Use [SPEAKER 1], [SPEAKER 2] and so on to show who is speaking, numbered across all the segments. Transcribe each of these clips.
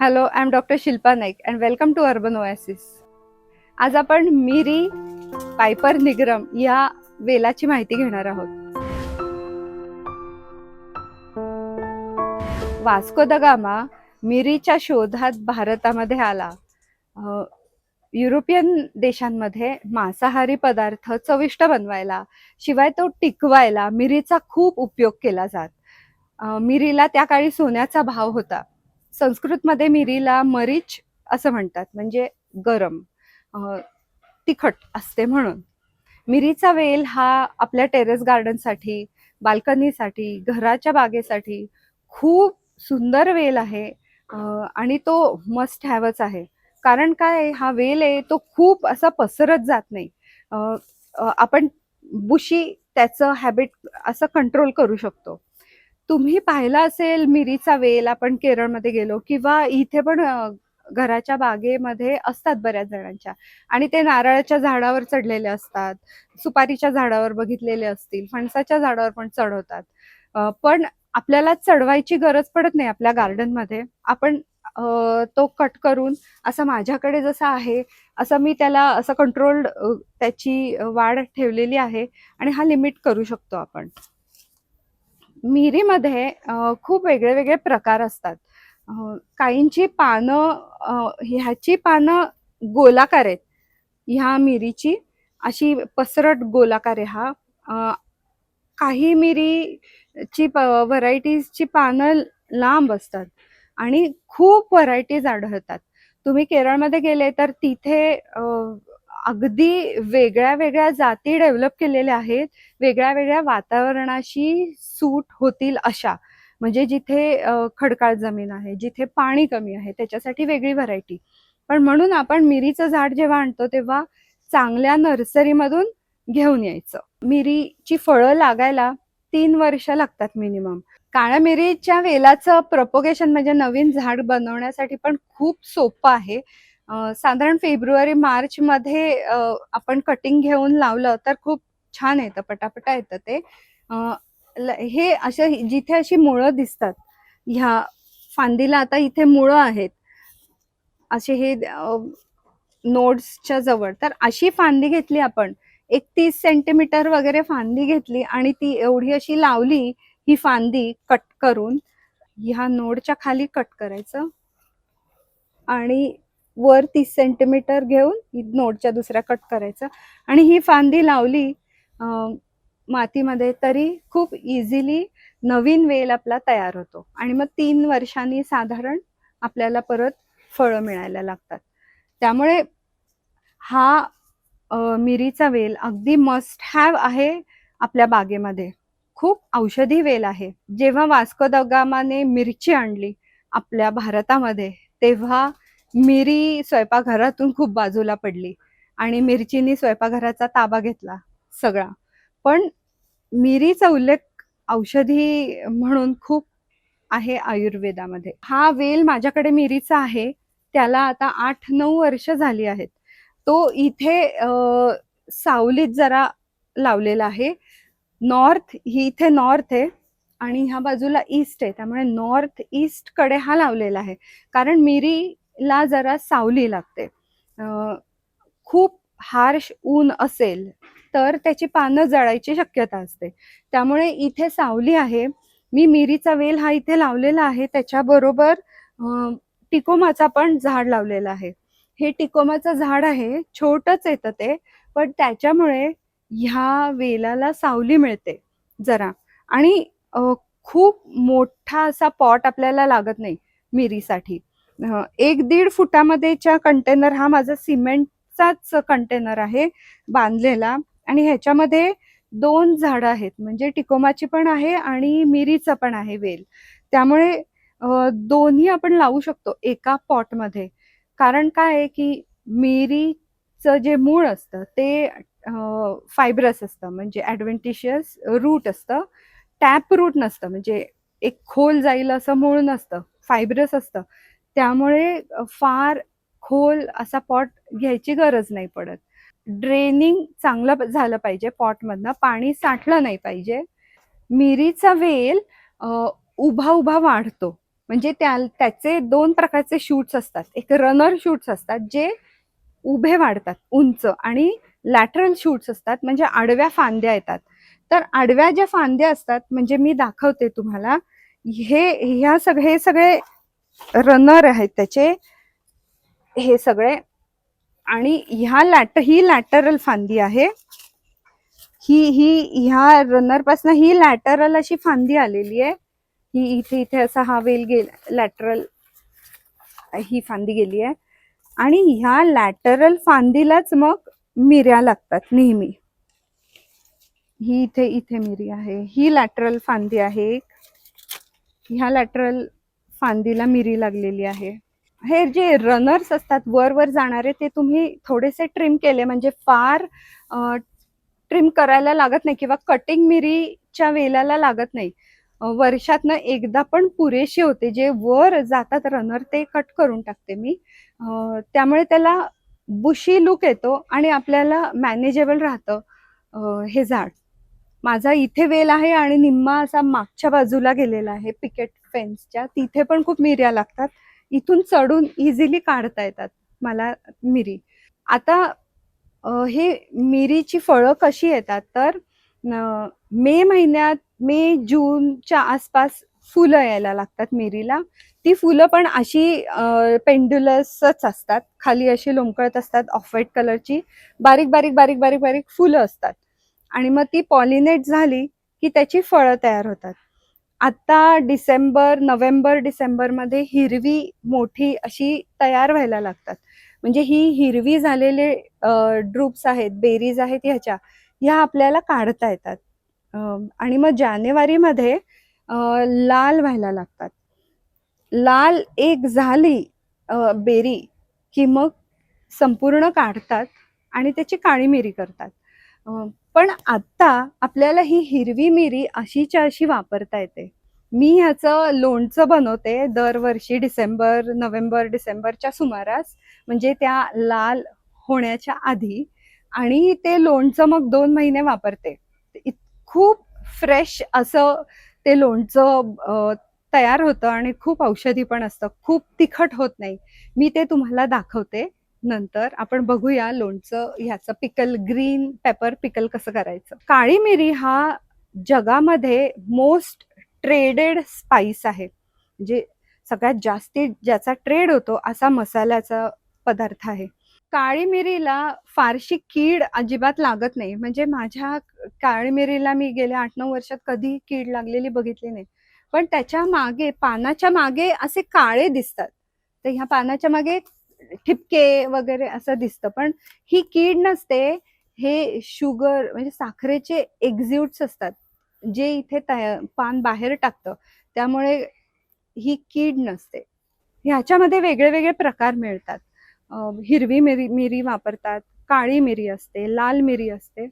[SPEAKER 1] Hello I am doctor Shilpa Naik and welcome to urban oasis आज आपण मिरी Piper nigrum या वेलाची माहिती घेणार आहोत. वास्को द गामा मिरीच्या शोधात भारतामध्ये आला. युरोपियन देशांमध्ये मांसाहारी पदार्थ चविष्ट बनवायला शिवाय तो टिकवायला मिरीचा खूप उपयोग केला जात. मिरीला त्या काळी सोन्याचा भाव होता. संस्कृतमध्ये मिरीला मरीच असं म्हणतात म्हणजे गरम तिखट असते म्हणून. मिरीचा वेल हा आपल्या टेरेस गार्डनसाठी बाल्कनीसाठी घराच्या बागेसाठी खूप सुंदर वेल आहे आणि तो मस्ट हॅवच आहे. कारण काय हा वेल आहे तो खूप असा पसरत जात नाही. आपण बुशी त्याचं हॅबिट असं कंट्रोल करू शकतो. तुम्ही पाहिला असेल मिरीचा वेल आपण केरळमध्ये गेलो किंवा इथे पण घराच्या बागेमध्ये असतात बऱ्याच जणांच्या. आणि ते नारळाच्या झाडावर चढलेले असतात सुपारीच्या झाडावर बघितलेले असतील फणसाच्या झाडावर पण चढवतात. पण आपल्याला चढवायची गरज पडत नाही आपल्या गार्डनमध्ये. आपण तो कट करून असं माझ्याकडे जसं आहे असं मी त्याला असं कंट्रोल्ड त्याची वाढ ठेवलेली आहे आणि हा लिमिट करू शकतो आपण. मिरीमध्ये खूप वेगळे वेगळे प्रकार असतात. काहींची पानं ह्याची पानं गोलाकार आहेत. ह्या मिरीची अशी पसरट गोलाकार आहे हा. काही मिरीची प व्हरायटीजची पानं लांब असतात आणि खूप व्हरायटीज आढळतात. तुम्ही केरळमध्ये गेले तर तिथे अगदी वेगळ्या वेगळ्या जाती डेव्हलप केलेल्या आहेत वेगळ्या वेगळ्या वातावरणाशी सूट होतील अशा. म्हणजे जिथे खडकाळ जमीन आहे जिथे पाणी कमी आहे त्याच्यासाठी वेगळी व्हरायटी पण म्हणून आपण मिरीचं झाड जेव्हा आणतो तेव्हा चांगल्या नर्सरीमधून घेऊन यायचं. मिरीची फळं लागायला तीन वर्ष लागतात मिनिमम काळ्या मिरीच्या वेलाचं प्रपोगेशन म्हणजे नवीन झाड बनवण्यासाठी पण खूप सोपं आहे. साधारण फेब्रुवारी मार्च मध्ये आपण कटिंग घेऊन लावलं तर खूप छान येतं पटापटा येतं ते. ल- हे अशा जिथे अशी मुळं दिसतात ह्या फांदीला आता इथे मुळं आहेत. असे हे नोड्सच्या जवळ. तर अशी फांदी घेतली आपण. एक तीस सेंटीमीटर वगैरे फांदी घेतली आणि ती एवढी अशी लावली ही फांदी कट करून ह्या नोडच्या खाली कट करायचं. आणि वर तीस सेंटीमीटर घेऊन नोटच्या नोडच्या दुसऱ्या कट करायचं. आणि ही फांदी लावली मातीमध्ये तरी खूप इझिली नवीन वेल आपला तयार होतो. आणि मग तीन वर्षांनी साधारण आपल्याला परत फळं मिळायला लागतात. त्यामुळे हा मिरीचा वेल अगदी मस्ट हॅव आहे आपल्या बागेमध्ये. खूप औषधी वेल आहे. जेव्हा वास्को दगामाने मिरची आणली आपल्या भारतामध्ये तेव्हा मिरी स्वयंपाकघरातून खूप बाजूला पडली आणि मिरचीनी स्वयंपाकघराचा ताबा घेतला सगळा. पण मिरीचा उल्लेख औषधी म्हणून खूप आहे आयुर्वेदामध्ये. हा वेल माझ्याकडे मिरीचा आहे त्याला आता आठ नऊ वर्ष झाली आहेत. तो इथे सावलीत जरा लावलेला आहे. नॉर्थ ही इथे नॉर्थ आहे आणि ह्या बाजूला ईस्ट आहे. त्यामुळे नॉर्थ ईस्टकडे हा लावलेला आहे. कारण मिरी ला जरा सावली लागते. खूप हार्श ऊन असेल तर त्याची पानं जळायची शक्यता असते. त्यामुळे इथे सावली आहे. मी मिरीचा वेल हा इथे लावलेला आहे. त्याच्याबरोबर टिकोमाचा पण झाड लावलेला आहे. हे टिकोमाचं झाड आहे छोटच येतं ते पण त्याच्यामुळे ह्या वेलाला सावली मिळते जरा. आणि खूप मोठा असा पॉट आपल्याला लागत नाही मिरीसाठी. एक दीड फुटामध्येच्या कंटेनर हा माझा सिमेंटचाच कंटेनर आहे बांधलेला. आणि ह्याच्यामध्ये दोन झाडं आहेत म्हणजे टिकोमाची पण आहे आणि मिरीचा पण आहे वेल. त्यामुळे दोन्ही आपण लावू शकतो एका पॉटमध्ये. कारण काय आहे की मिरीचं जे मूळ असतं ते फायब्रस असतं म्हणजे ॲडव्हेंटिशियस रूट असतं. टॅप रूट नसतं म्हणजे एक खोल जाईल असं मूळ नसतं फायब्रस असतं. त्यामुळे फार खोल असा पॉट घ्यायची गरज नाही पडत. ड्रेनिंग चांगलं झालं पाहिजे पॉटमधनं पाणी साठलं नाही पाहिजे. मिरीचा वेल उभा उभा वाढतो. म्हणजे त्या त्याचे दोन प्रकारचे शूट्स असतात. एक रनर शूट्स असतात जे उभे वाढतात उंच आणि लॅटरल शूट्स असतात. म्हणजे आडव्या फांद्या येतात. तर आडव्या ज्या फांद्या असतात म्हणजे मी दाखवते तुम्हाला हे ह्या सगळे हे सगळे रनर आहेत त्याचे. हे सगळे. आणि ह्या लॅट ही लॅटरल फांदी आहे. ही ही ह्या रनर पासन ही लॅटरल अशी फांदी आलेली आहे. ही इथे इथे असा हा वेल गेल लॅटरल ही फांदी गेली आहे. आणि ह्या लॅटरल फांदीलाच मग मिऱ्या लागतात नेहमी. ही इथे इथे मिरी आहे. ही लॅटरल फांदी आहे ह्या लॅटरल फांदीला मिरी लागलेली आहे. हे जे रनर्स असतात वर वर जाणारे ते तुम्ही थोडेसे ट्रिम केले म्हणजे फार ट्रिम करायला लागत नाही किंवा कटिंग मिरीच्या वेलाला लागत नाही. वर्षातनं एकदा पण पुरेशी होते जे वर जातात रनर ते कट करून टाकते मी. त्यामुळे त्याला बुशी लुक येतो आणि आपल्याला मॅनेजेबल राहतं हे झाड. माझा इथे वेल आहे आणि निम्मा असा मागच्या बाजूला गेलेला आहे पिकेट फेन्सच्या तिथे पण खूप मिऱ्या लागतात. इथून चढून इझिली काढता येतात मला मिरी. आता हे मिरीची फळं कशी येतात? तर मे महिन्यात मे जूनच्या आसपास फुलं यायला लागतात मिरीला. ती फुलं पण अशी पेंडुलसच असतात. खाली अशी लोंबकळत असतात ऑफ व्हाईट कलरची बारीक बारीक बारीक बारीक बारीक फुलं असतात. आणि मग ती पॉलिनेट झाली की त्याची फळं तयार होतात. आता डिसेंबर नोव्हेंबर डिसेंबरमध्ये हिरवी मोठी अशी तयार व्हायला लागतात. म्हणजे ही हिरवी झालेले ड्रुप्स आहेत बेरीज आहेत ह्याच्या ह्या आपल्याला काढता येतात. आणि मग जानेवारीमध्ये लाल व्हायला लागतात. लाल एक झाली बेरी की मग संपूर्ण काढतात आणि त्याची काळी मिरी करतात पण आत्ता आपल्याला ही हिरवी मिरी अशीच्या अशी वापरता येते. मी ह्याचं लोणचं बनवते दरवर्षी डिसेंबर नोव्हेंबर डिसेंबरच्या सुमारास म्हणजे त्या लाल होण्याच्या आधी. आणि ते लोणचं मग दोन महिने वापरते. इत- खूप फ्रेश असं ते लोणचं तयार होतं आणि खूप औषधी पण असतं. खूप तिखट होत नाही. मी ते तुम्हाला दाखवते. नंतर आपण बघूया लोणचं ह्याचं पिकल ग्रीन पेपर पिकल कसं करायचं. काळी मिरी हा जगामध्ये मोस्ट ट्रेडेड स्पाइस आहे. म्हणजे सगळ्यात जास्तीत ज्याचा ट्रेड होतो असा मसाल्याचा पदार्थ आहे. काळी मिरीला फारशी कीड अजिबात लागत नाही. म्हणजे माझ्या काळी मिरीला मी गेल्या आठ नऊ वर्षात कधी कीड लागलेली बघितली नाही. पण त्याच्यामागे पानाच्या मागे असे काळे दिसतात. तर ह्या पानाच्या मागे ठिपके वगैरे असं दिसतं. पण ही कीड नसते हे शुगर म्हणजे साखरेचे एक्झ्युट्स असतात जे इथे तया पान बाहेर टाकतं. त्यामुळे ही कीड नसते. ह्याच्यामध्ये वेगळे वेगळे प्रकार मिळतात. हिरवी मिरी मिरी वापरतात काळी मिरी असते लाल मिरी असते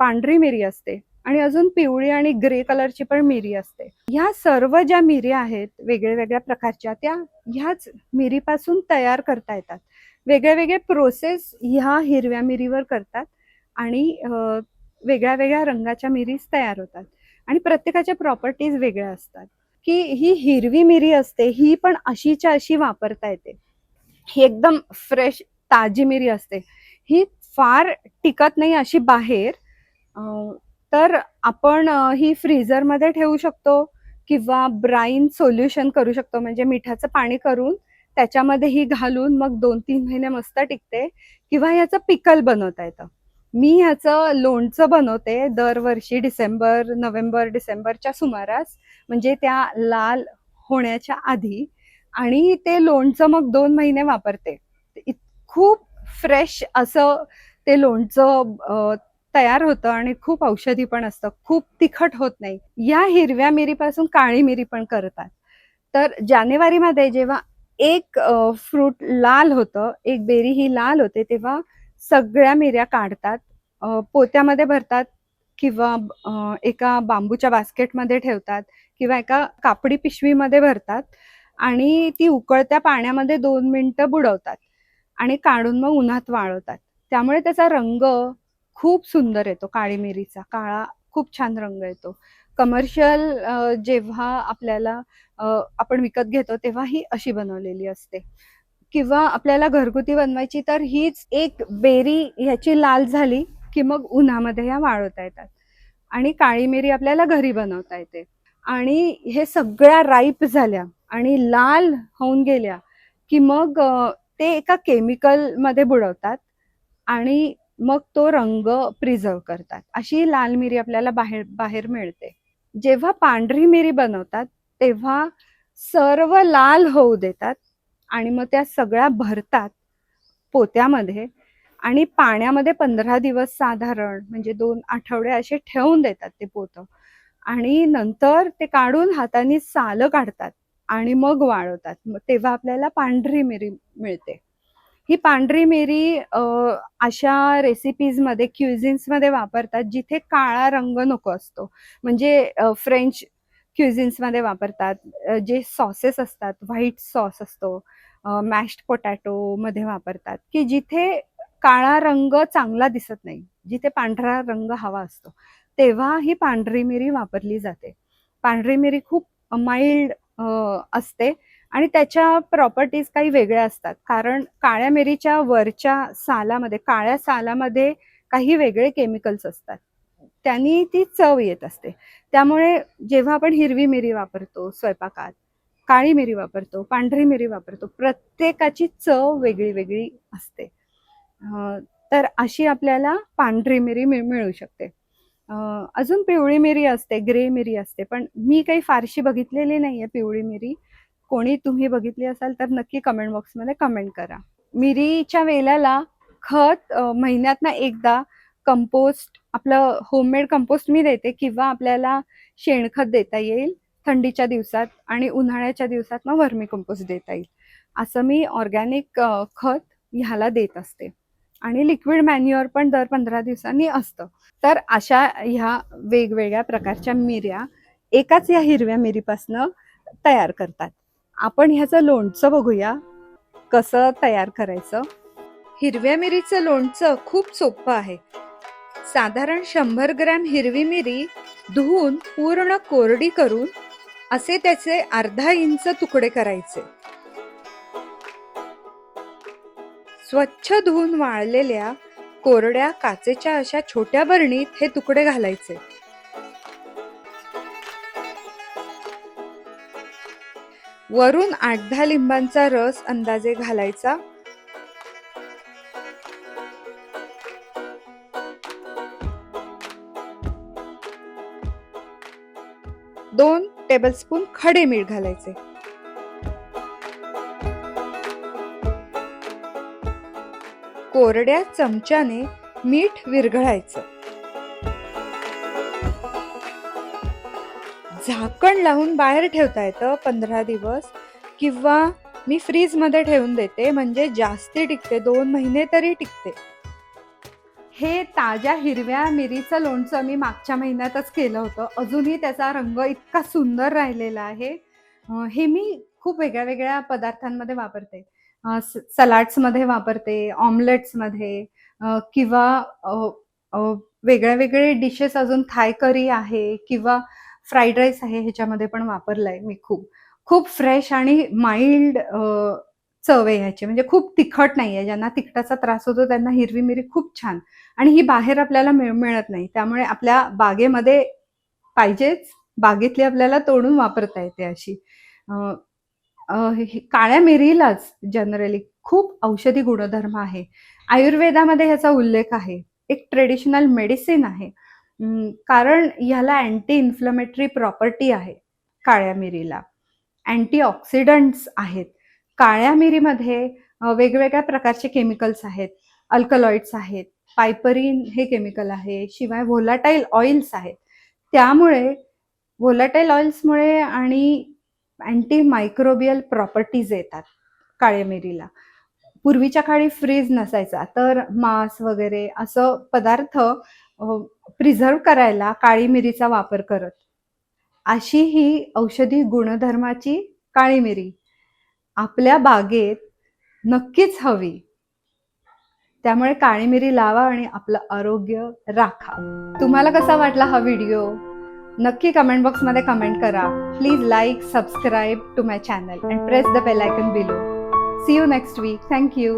[SPEAKER 1] पांढरी मिरी असते. आणि अजून पिवळी आणि ग्रे कलरची पण मिरी असते. ह्या सर्व ज्या मिरी आहेत वेगळ्या वेगळ्या प्रकारच्या त्या ह्याच मिरीपासून तयार करता येतात. वेगळे वेगळे प्रोसेस ह्या हिरव्या मिरीवर करतात आणि वेगळ्या वेगळ्या रंगाच्या मिरीज तयार होतात. आणि प्रत्येकाच्या प्रॉपर्टीज वेगळ्या असतात. की ही हिरवी मिरी असते ही पण अशीच्या अशी वापरता येते. ही एकदम फ्रेश ताजी मिरी असते. ही फार टिकत नाही अशी बाहेर. तर आपण ही ही फ्रीझरमध्ये ठेवू शकतो किंवा ब्राईन सोल्युशन करू शकतो. म्हणजे मिठाचं पाणी करून त्याच्यामध्ये ही घालून मग दोन तीन महिने मस्त टिकते किंवा ह्याचं पिकल बनवता येतं. मी ह्याचं लोणचं बनवते दरवर्षी डिसेंबर नोव्हेंबर डिसेंबरच्या सुमारास. म्हणजे त्या लाल होण्याच्या आधी आणि ते लोणचं मग दोन महिने वापरते. खूप फ्रेश असं ते लोणचं तयार होतं आणि खूप औषधी पण असतं. खूप तिखट होत नाही. या हिरव्या मिरीपासून काळी मिरी पण करतात. तर जानेवारीमध्ये जेव्हा एक फ्रूट लाल होतं एक बेरी ही लाल होते तेव्हा सगळ्या मिऱ्या काढतात. पोत्यामध्ये भरतात किंवा एका बांबूच्या बास्केटमध्ये ठेवतात किंवा एका कापडी पिशवीमध्ये भरतात आणि ती उकळत्या पाण्यामध्ये दोन मिनिटं बुडवतात आणि काढून मग उन्हात वाळवतात. त्यामुळे त्याचा रंग खूप सुंदर येतो काळी मिरीचा काळा खूप छान रंग येतो. कमर्शियल जेव्हा आपल्याला आपण विकत घेतो तेव्हा ही अशी बनवलेली असते. किंवा आपल्याला घरगुती बनवायची तर हीच एक बेरी ह्याची लाल झाली की मग उन्हामध्ये ह्या वाळवता येतात. आणि काळी मिरी आपल्याला घरी बनवता येते. आणि हे सगळ्या राईप झाल्या आणि लाल होऊन गेल्या की मग ते एका केमिकलमध्ये बुडवतात आणि मग तो रंग प्रिझर्व करतात. अशी लाल मिरी आपल्याला बाहेर बाहेर मिळते. जेव्हा पांढरी मिरी बनवतात तेव्हा सर्व लाल होऊ देतात आणि मग त्या सगळ्या भरतात पोत्यामध्ये आणि पाण्यामध्ये पंधरा दिवस साधारण म्हणजे दोन आठवडे असे ठेवून देतात ते पोतं. आणि नंतर ते काढून हाताने सालं काढतात आणि मग वाळवतात. मग तेव्हा आपल्याला पांढरी मिरी मिळते. ही पांढरी मिरी अशा रेसिपीजमध्ये क्युझिन्समध्ये वापरतात जिथे काळा रंग नको असतो. म्हणजे फ्रेंच क्युझिन्समध्ये वापरतात जे सॉसेस असतात व्हाईट सॉस असतो मॅश्ड पोटॅटोमध्ये वापरतात की जिथे काळा रंग चांगला दिसत नाही जिथे पांढरा रंग हवा असतो तेव्हा ही पांढरी मिरी वापरली जाते. पांढरी मिरी खूप माइल्ड असते आणि त्याच्या प्रॉपर्टीज काही वेगळ्या असतात. कारण काळ्या मिरीच्या वरच्या सालामध्ये काळ्या सालामध्ये काही वेगळे केमिकल्स असतात. त्यांनी ती चव येत असते. त्यामुळे जेव्हा आपण हिरवी मिरी वापरतो स्वयंपाकात काळी मिरी वापरतो पांढरी मिरी वापरतो प्रत्येकाची चव वेगळी वेगळी असते. तर अशी आपल्याला पांढरी मिरी मिळ- मिळू शकते. अजून पिवळी मिरी असते ग्रे मिरी असते पण मी काही फारशी बघितलेली नाही आहे पिवळी मिरी. कोणी तुम्ही बघितली असाल तर नक्की कमेंट बॉक्समध्ये कमेंट करा. मिरीच्या वेलाला खत महिन्यात महिन्यातनं एकदा कंपोस्ट आपलं होममेड कंपोस्ट मी देते किंवा आपल्याला शेणखत देता येईल थंडीच्या दिवसात आणि उन्हाळ्याच्या दिवसात मग वर्मी कंपोस्ट देता येईल. असं मी ऑर्गॅनिक खत ह्याला देत असते. आणि लिक्विड मॅन्युअर पण दर पंधरा दिवसांनी असतं. तर अशा ह्या वेगवेगळ्या प्रकारच्या मिऱ्या एकाच या हिरव्या मिरीपासनं तयार करतात. आपण ह्याचं लोणचं बघूया. कसं तयार करायचं? हिरव्या मिरीचं लोणचं खूप सोपं आहे. साधारण शंभर ग्रॅम हिरवी मिरी धुवून पूर्ण कोरडी करून असे त्याचे अर्धा इंच तुकडे करायचे. स्वच्छ धुवून वाळलेल्या कोरड्या काचेच्या अशा छोट्या बरणीत हे तुकडे घालायचे. वरून आठ दहा लिंबांचा रस अंदाजे घालायचा. दोन टेबलस्पून खडे मीठ घालायचे. कोरड्या चमच्याने मीठ विरघळायचं. झाकण लावून बाहेर ठेवता येतं पंधरा दिवस. किंवा मी फ्रीजमध्ये ठेवून देते म्हणजे जास्ती टिकते दोन महिने तरी टिकते. हे ताज्या हिरव्या मिरीचं लोणचं मी मागच्या महिन्यातच केलं होतं. अजूनही त्याचा रंग इतका सुंदर राहिलेला आहे. हे मी खूप वेगळ्या वेगळ्या पदार्थांमध्ये वापरते. सलाड्समध्ये वापरते ऑमलेट्समध्ये किंवा वेगळे वेगळे डिशेस अजून थाय करी आहे किंवा फ्राईड राईस आहे ह्याच्यामध्ये पण वापरलाय मी खूप. खूप फ्रेश आणि माइल्ड चव आहे ह्याची. म्हणजे खूप तिखट नाही आहे ज्यांना तिखटाचा त्रास होतो त्यांना हिरवी मिरी खूप छान. आणि ही बाहेर आपल्याला मिळ मिळत नाही. त्यामुळे आपल्या बागेमध्ये पाहिजेच. बागेतली आपल्याला तोडून वापरता येते अशी. काळ्या मिरीलाच जनरली खूप औषधी गुणधर्म आहे. आयुर्वेदामध्ये ह्याचा उल्लेख आहे. एक ट्रेडिशनल मेडिसिन आहे. कारण ह्याला अँटी इन्फ्लमेटरी प्रॉपर्टी आहे काळ्या मिरीला. अँटीऑक्सिडंट्स आहेत. काळ्या मिरीमध्ये वेगवेगळ्या प्रकारचे केमिकल्स आहेत. अल्कलॉइड्स आहेत. पायपरीन हे केमिकल आहे. शिवाय व्होलाटाईल ऑइल्स आहेत. त्यामुळे व्होलाटाईल ऑइल्समुळे आणि अँटी मायक्रोबियल प्रॉपर्टीज येतात काळ्या मिरीला. पूर्वीच्या काळी फ्रीज नसायचा. तर मांस वगैरे असं पदार्थ प्रिझर्व करायला काळी मिरीचा वापर करत. अशी ही औषधी गुणधर्माची काळी मिरी आपल्या बागेत नक्कीच हवी. त्यामुळे काळी मिरी लावा आणि आपलं आरोग्य राखा. तुम्हाला कसा वाटला हा व्हिडिओ? नक्की कमेंट बॉक्समध्ये कमेंट करा. Please like subscribe to my channel and press the bell icon below see you next week thank you